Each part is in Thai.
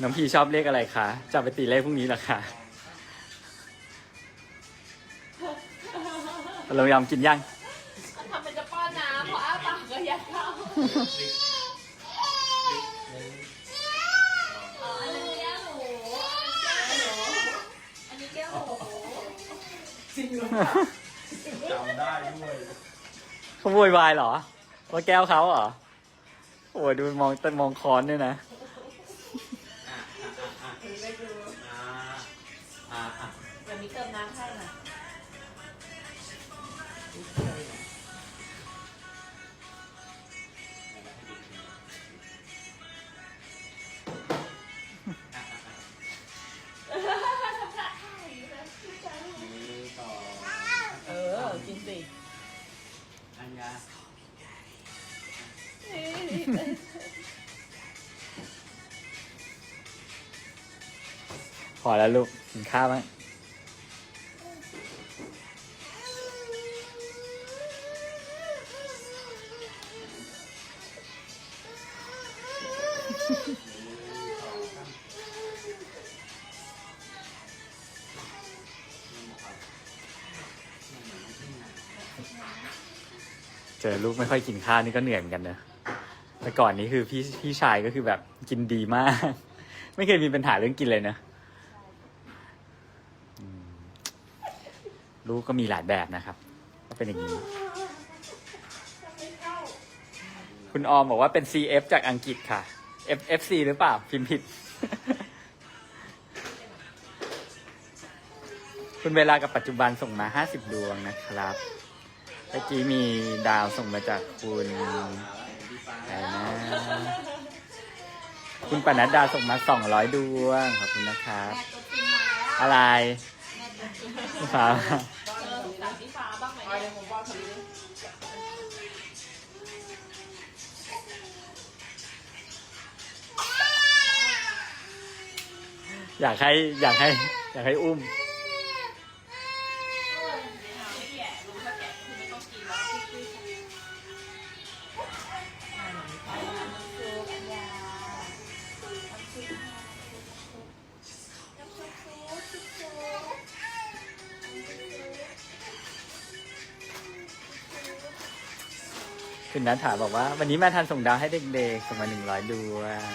น้องพี่ชอบเลขอะไรคะ จะไปตีเลขพรุ่งนี้เหรอคะเรายอมกินยังทำเป็นจะป้อนน้ำพออ้าปากก็ยัดเข้าอ๋ออันนี้แก้วหมูอันนี้แก้วหมูจริงเหรอจำได้ด้วยเขาโวยวายเหรอ ว่าแก้วเขาเหรอ โอ้ยดูมองแต่มองค้อนด้วยนะ สิอัญญาพอแล้วลูกกินข้าวไหม เจอลูกไม่ค่อยกินข้าวนี่ก็เหนื่อยเหมือนกันเนอะแต่ก่อนนี้คือพี่พี่ชายก็คือแบบกินดีมาก ไม่เคยมีปัญหาเรื่องกินเลยนะลูกก็มีหลายแบบนะครับ ก็เป็นอย่างนี้ คุณออมบอกว่าเป็น CF จากอังกฤษค่ะ F FC หรือเปล่า พิมพ์ผิด คุณเวลากับปัจจุบันส่งมา 50 ดวงนะครับ มื่อกี้มีดาวส่งมาจากคุณอะไรนะ คุณปนัดดาส่งมา200ดวง ขอบคุณนะครับแม่ตัวจริงมาแล้วอะไรแม่ตัวจริงครับอสาวพี่ฟ้าบ้างไหมไปเดี๋ยวผมป้อนคนนี้อยากให้ อยากให้ อยากให้อุ้ม คุณนัทถาบอกว่า วันนี้มาทันส่งดาวให้เด็กๆส่งมาหนึ่งร้อยดวง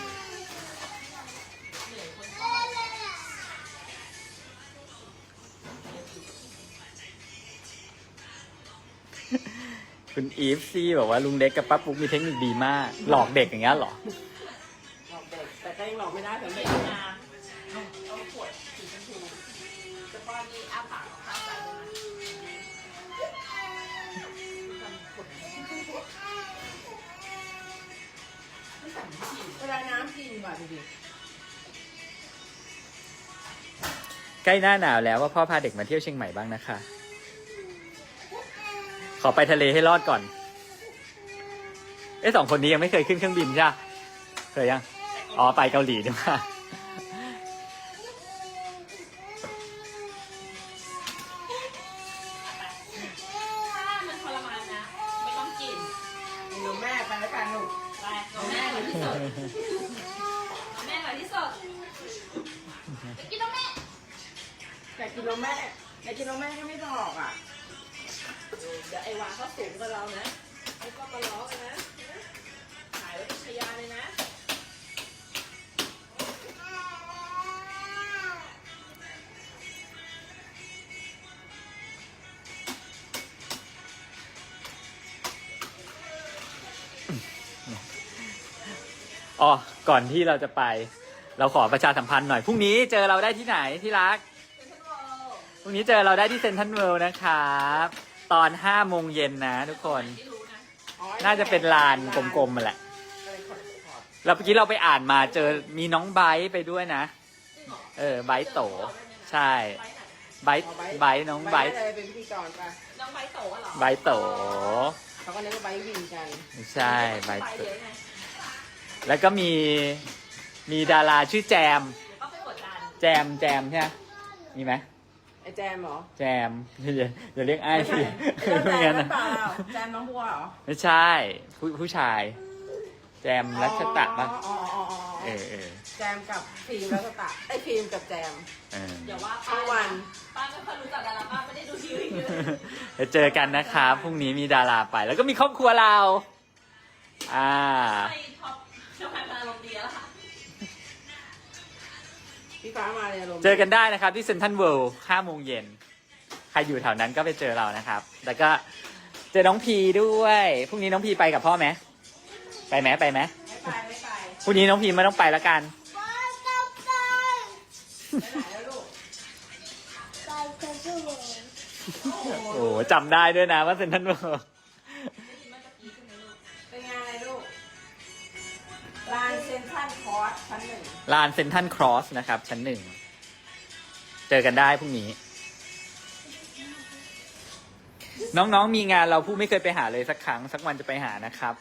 คุณอีฟซี่บอกว่าลุงเล็กกับป้าปุ๊กมีเทคนิคดีมาก หลอกเด็กอย่างเงี้ยเหรอ หลอกเด็กแต่ก็ยังหลอกไม่ได้แต่เด็เดูดิใกล้หน้าหนาวแล้วว่าพ่อพาเด็กมาเที่ยวเชียงใหม่บ้างนะคะ ขอไปทะเลให้รอดก่อน เอ้สองคนนี้ยังไม่เคยขึ้นเครื่องบินใช่ปะเคยยัง อ๋อไปเกาหลีใช่ไหมถ้ามันทรมานนะ ไม่ต้องกินกินนมแม่ไปแล้วกันลูกไปเอาแม่หน่อยที่สุด กินเอาแม่แต่กินนมแม่แต่กินนมแม่ก็ไม่บอกอะ เดี๋ยวไอ้วาเขาสูงกว่าเรานะไอ้ก็มาล้อกันนะถ่ายไว้เป็นพยานเลยนะอ๋อ ก่อนที่เราจะไป เราขอประชาสัมพันธ์หน่อย พรุ่งนี้เจอเราได้ที่ไหนที่รักเซ็นทรัลเวิลด์พรุ่งนี้เจอเราได้ที่เซนทรัลเวิลด์นะครับ ตอนห้าโมงเย็นนะทุกคนไม่รู้นะอ๋อน่าจะเป็นลานกลมๆมาแหละก็เลยขอขอแล้วเมื่อกี้เราไปอ่านมาเจอมีน้องไบร์ทไปด้วยนะจริงเหรอเออไบร์ทโต ใช่ ไบร์ทไหนไบร์ทไบร์ทน้องไบร์ทได้เลยเป็นพิธีกรป่ะน้องไบร์ทโตอะเหรอไบร์ทโต เขาก็เรียกว่าไบร์ทวินกัน ไม่ใช่ไบร์ทไปโตเยอะไงแล้วก็มี มีดาราชื่อแจมเดี๋ยวก็ไปกดดันแจมแจมใช่ไหมมีไหมไอ้แจมเหรอแจมอย่าอย่าเรียกไอ้ายสิไอ้แจไม่มงั้นหรืนะอเปล่าแจมน้องบัวเหรอไม่ใช่ ผู้ผู้ชาย แจมรัชตะปะอ๋ออ๋ออ๋ออ๋อเออเออแจมกับฟิล์มแล้วก็ตะไอ้ยฟิล์มกับแจมเอออย่าว่าทั้ป้างวัน ป้าไม่ค่อยรู้จักดาราป้าไม่ได้ดูทีวีเลยเดี๋ยวเจอกันนะครับพรุ่งนี้มีดาราไป แล้วก็มีครอบครัวเรา อ่าไม่ท็อปทำไมมาลงดีแล้วค่ะ พี่ฟ้ามาเลยอารมณ์เจอกันได้นะครับ ที่เซนทันเวิลด์5โมงเย็น ใครอยู่แถวนั้นก็ไปเจอเรานะครับ แล้วก็เจอน้องพีด้วย พรุ่งนี้น้องพีไปกับพ่อไหม ไปไหมไปไหมไม่ไปไม่ไปพรุ่งนี้น้องพีไม่ต้องไปแล้วกัน ไปไหนแล้วลูกโอ้จำได้ด้วยนะว่าเซนทันเวิลด์านเซนทรัลคอร์สชั้นหนึ่งลานเซนทันครอสนะครับ ชั้นหนึ่ง เจอกันได้พรุ่งนี้ น้องๆมีงานเราผู้ไม่เคยไปหาเลยสักครั้ง สักวันจะไปหานะครับ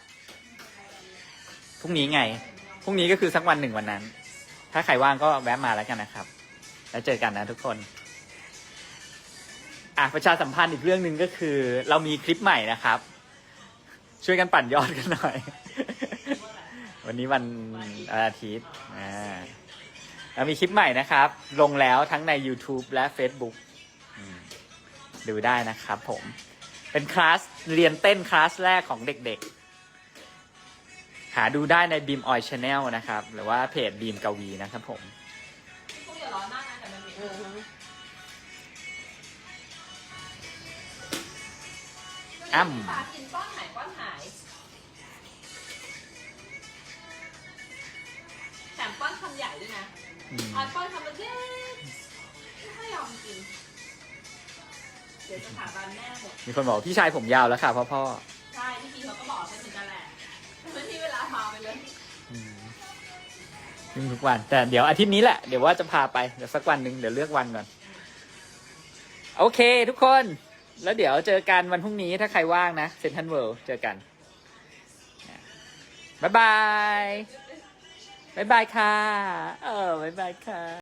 พรุ่งนี้ไงพรุ่งนี้ก็คือสักวันหนึ่งวันนั้น ถ้าใครว่างก็แวะมาแล้วกันนะครับ แล้วเจอกันนะทุกคนอะประชาสัมพันธ์อีกเรื่องหนึ่งก็คือ เรามีคลิปใหม่นะครับ ช่วยกันปั่นยอดกันหน่อย วันนี้วันอาทิตย์อ่าเรามีคลิปใหม่นะครับ ลงแล้วทั้งใน YouTube และ Facebook อืมดูได้นะครับผม เป็นคลาสเรียนเต้นคลาสแรกของเด็กๆ หาดูได้ใน Beam Oil Channel นะครับ หรือว่าเพจ Beam กวีนะครับผมพวกอย่าำใหญ่ด้วยนะอืมออนก้อนคำเล็กไม่ค่อยยอมกินเดี๋ยวสถาบันแม่หมดมีคนบอกพี่ชายผมยาวแล้วค่ะพ่อพ่อใช่พี่พีเขาก็บอกฉันเหมือนกันแหละไม่มีเวลาพาไปเลยอืมวิ่งทุกวัน แต่เดี๋ยวอาทิตย์นี้แหละ เดี๋ยวว่าจะพาไปเดี๋ยวสักวันหนึ่งเดี๋ยวเลือกวันก่อน โอเค ทุกคน แล้วเดี๋ยวเจอกันวันพรุ่งนี้ถ้าใครว่างนะเซนทันเวิลด์เจอกันบ๊ายบาย บ๊ายบายค่ะ เออบ๊ายบายค่ะ